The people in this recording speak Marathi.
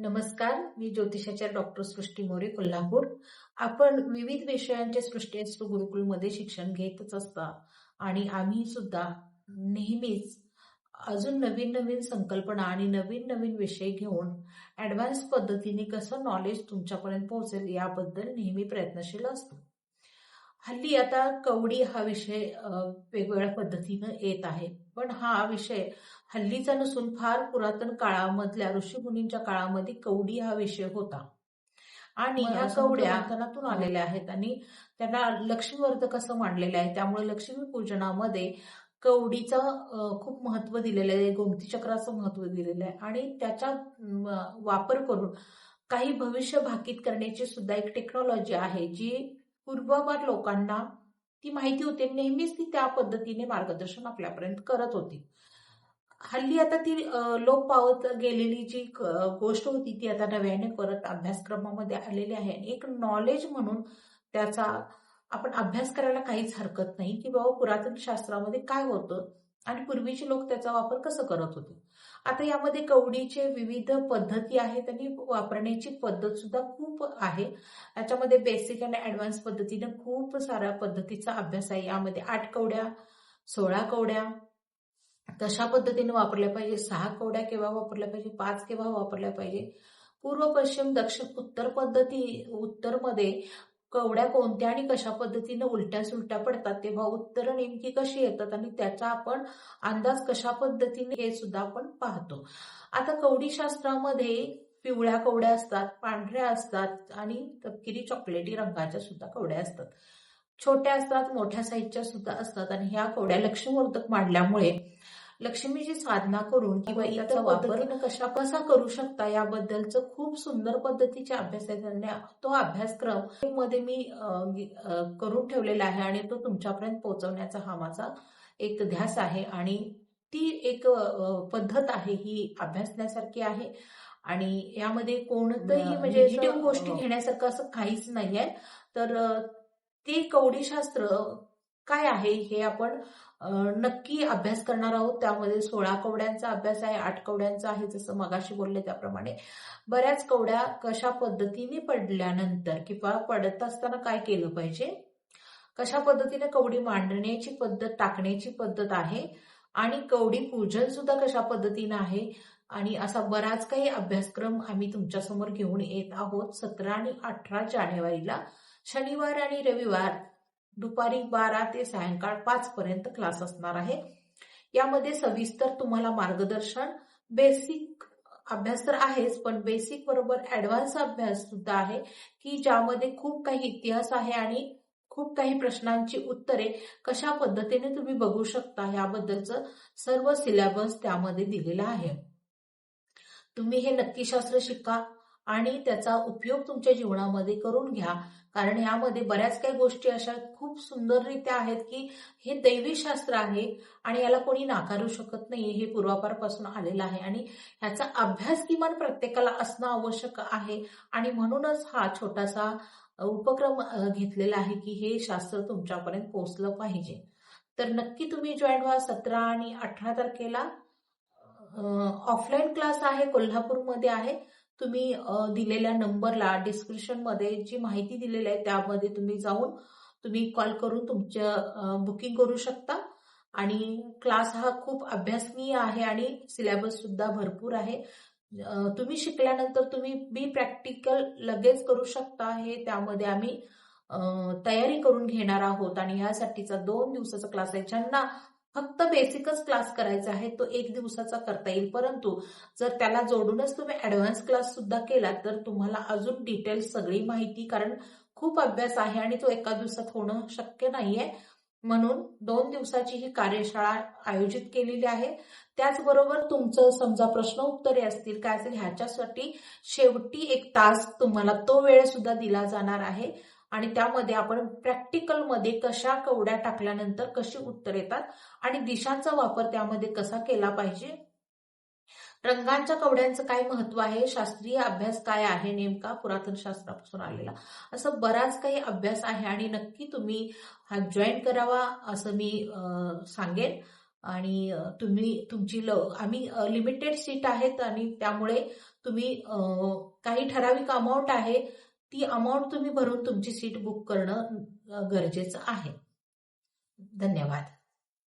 नमस्कार मी ज्योतिषाच्या डॉक्टर सृष्टी मोरे कोल्हापूर. आपण विविध विषयांचे सृष्टी अस्त्र गुरुकुलमध्ये शिक्षण घेतच असता आणि आम्ही सुद्धा नेहमीच अजून नवीन नवीन संकल्पना आणि नवीन नवीन विषय घेऊन ॲडव्हान्स पद्धतीने कसं नॉलेज तुमच्यापर्यंत पोहोचेल याबद्दल नेहमी प्रयत्नशील असतो. हल्ली आता कवडी हा विषय वेगवेगळ्या पद्धतीनं येत आहे. पण हा विषय हल्लीचा नसून फार पुरातन काळामधल्या ऋषीमुनींच्या काळामध्ये कवडी हा विषय होता. आणि ह्या कवड्या मंथनातून आलेल्या आहेत आणि त्यांना लक्ष्मीवर्धक असं मानलेलं आहे. त्यामुळे लक्ष्मी पूजनामध्ये कवडीचं खूप महत्त्व दिलेलं आहे. गोमती चक्राचं महत्त्व दिलेलं आहे. आणि त्याचा वापर करून काही भविष्य भाकीत करण्याची सुद्धा एक टेक्नॉलॉजी आहे जी पूर्ववार लोकांना ती माहिती होती. नेहमीच ती त्या पद्धतीने मार्गदर्शन आपल्यापर्यंत करत होती. हल्ली आता ती लोक लोप पावत गेलेली जी क- गोष्ट होती ती आता नव्याने परत अभ्यासक्रमामध्ये आलेली आहे. आणि एक नॉलेज म्हणून त्याचा आपण अभ्यास करायला काहीच हरकत नाही की बाबा पुरातन शास्त्रामध्ये काय होतं आणि पूर्वीचे लोक त्याचा वापर कसं करत होते. आता यामध्ये कवडीचे विविध पद्धती आहेत आणि वापरण्याची पद्धत सुद्धा खूप आहे. याच्यामध्ये बेसिक आणि ऍडव्हान्स पद्धतीनं खूप साऱ्या पद्धतीचा अभ्यास आहे. यामध्ये आठ कवड्या सोळा कवड्या कशा पद्धतीने वापरल्या पाहिजे. सहा कवड्या केव्हा वापरल्या पाहिजे? पाच केव्हा वापरल्या पाहिजे? पूर्व पश्चिम दक्षिण उत्तर पद्धती उत्तरमध्ये कवड्या कोणत्या आणि कशा पद्धतीने उलट्या सुलट्या पडतात तेव्हा उत्तर नेमकी कशी येतात आणि त्याचा आपण अंदाज कशा पद्धतीने हे सुद्धा आपण पाहतो. आता कवडी शास्त्रामध्ये पिवळ्या कवड्या असतात पांढऱ्या असतात आणि तपकिरी चॉकलेटी रंगाच्या सुद्धा कवड्या असतात. छोट्या असतात मोठ्या साईजच्या सुद्धा असतात आणि ह्या कवड्या लक्ष्मीवर्धक मांडल्यामुळे लक्ष्मीची साधना करून किंवा इतर वापर कशा कसा करू शकता याबद्दलचं खूप सुंदर पद्धतीचे अभ्यास आहेत आणि तो अभ्यासक्रममध्ये मी करून ठेवलेला आहे आणि तो तुमच्यापर्यंत पोहोचवण्याचा हा माझा एक ध्यास आहे. आणि ती एक पद्धत आहे ही अभ्यासण्यासारखी आहे. आणि यामध्ये कोणतंही म्हणजे negative गोष्टी अं, घेण्यासारखं असं काहीच नाहीये. तर ते कवडीशास्त्र काय आहे हे आपण नक्की अभ्यास करणार आहोत. त्यामध्ये सोळा कवड्यांचा अभ्यास आहे आठ कवड्यांचा आहे जसं मगाशी बोलले त्याप्रमाणे. बऱ्याच कवड्या कशा पद्धतीने पडल्यानंतर किंवा पडत असताना काय केलं पाहिजे? कशा पद्धतीने कवडी मांडण्याची पद्धत टाकण्याची पद्धत आहे? आणि कवडी पूजन सुद्धा कशा पद्धतीनं आहे? आणि असा बराच काही अभ्यासक्रम आम्ही तुमच्यासमोर घेऊन येत आहोत. सतरा आणि अठरा जानेवारीला शनिवार आणि रविवार दुपारी बारा ते सायंकाळ पाच पर्यंत क्लास असणार आहे. यामध्ये सविस्तर तुम्हाला मार्गदर्शन बेसिक अभ्यास तर आहेच पण बेसिक बरोबर ऍडव्हान्स अभ्यास सुद्धा आहे की ज्यामध्ये खूप काही इतिहास आहे आणि खूप काही प्रश्नांची उत्तरे कशा पद्धतीने तुम्ही बघू शकता याबद्दलचं सर्व सिलेबस त्यामध्ये दिलेला आहे. तुम्ही हे नक्की शास्त्र शिका. आणि त्याचा उपयोग तुमच्या जीवनामध्ये करून घ्या. कारण यामध्ये बऱ्याच काही गोष्टी अशा खूप सुंदररित्या आहेत की हे दैवी शास्त्र आहे आणि याला कोणी नाकारू शकत नाही हे पूर्वापारपासून आलेलं आहे. आणि ह्याचा अभ्यास किमान प्रत्येकाला असणं आवश्यक आहे. आणि म्हणूनच हा छोटासा उपक्रम घेतलेला आहे की हे शास्त्र तुमच्यापर्यंत पोहोचलं पाहिजे. तर नक्की तुम्ही जॉईन व्हा. सतरा आणि अठरा तारखेला ऑफलाईन क्लास आहे कोल्हापूरमध्ये आहे. तुम्ही दिलेल्या नंबरला डिस्क्रिप्शनमध्ये जी माहिती दिलेली आहे त्यामध्ये तुम्ही जाऊन तुम्ही कॉल करून तुमचं बुकिंग करू शकता. आणि क्लास हा खूप अभ्यासनीय आहे आणि सिलेबस सुद्धा भरपूर आहे. तुम्ही शिकल्यानंतर तुम्ही बी प्रॅक्टिकल लगेच करू शकता. हे त्यामध्ये आम्ही तयारी करून घेणार आहोत. आणि ह्यासाठीचा दोन दिवसाचा क्लास आहे. ज्यांना फक्त बेसिकच क्लास करायचा आहे तो एक दिवसाचा करता येईल. परंतु जर त्याला जोडूनच तुम्ही ऍडव्हान्स क्लास सुद्धा केला तर तुम्हाला अजून डिटेल्स सगळी माहिती कारण खूप अभ्यास आहे आणि तो एका दिवसात होणं शक्य नाहीये. म्हणून दोन दिवसाची ही कार्यशाळा आयोजित केलेली आहे. त्याचबरोबर तुमचं समजा प्रश्न उत्तरे असतील काय असेल ह्याच्यासाठी शेवटी एक तास तुम्हाला तो वेळ सुद्धा दिला जाणार आहे. आणि त्यामध्ये आपण प्रॅक्टिकलमध्ये कशा कवड्या टाकल्यानंतर कशी उत्तर येतात आणि दिशांचा वापर त्यामध्ये कसा केला पाहिजे? रंगांच्या कवड्यांचं काय महत्त्व आहे? शास्त्रीय अभ्यास काय आहे नेमका? पुरातन शास्त्रापासून आलेला. असं बराच काही अभ्यास आहे आणि नक्की तुम्ही हा जॉईन करावा असं मी सांगेन. आणि तुम्ही तुमची ल आम्ही लिमिटेड सीट आहेत आणि त्यामुळे तुम्ही काही ठराविक अमाऊंट आहे ती अमाऊंट तुम्ही भरून तुमची सीट बुक करणं गरजेचं आहे. धन्यवाद.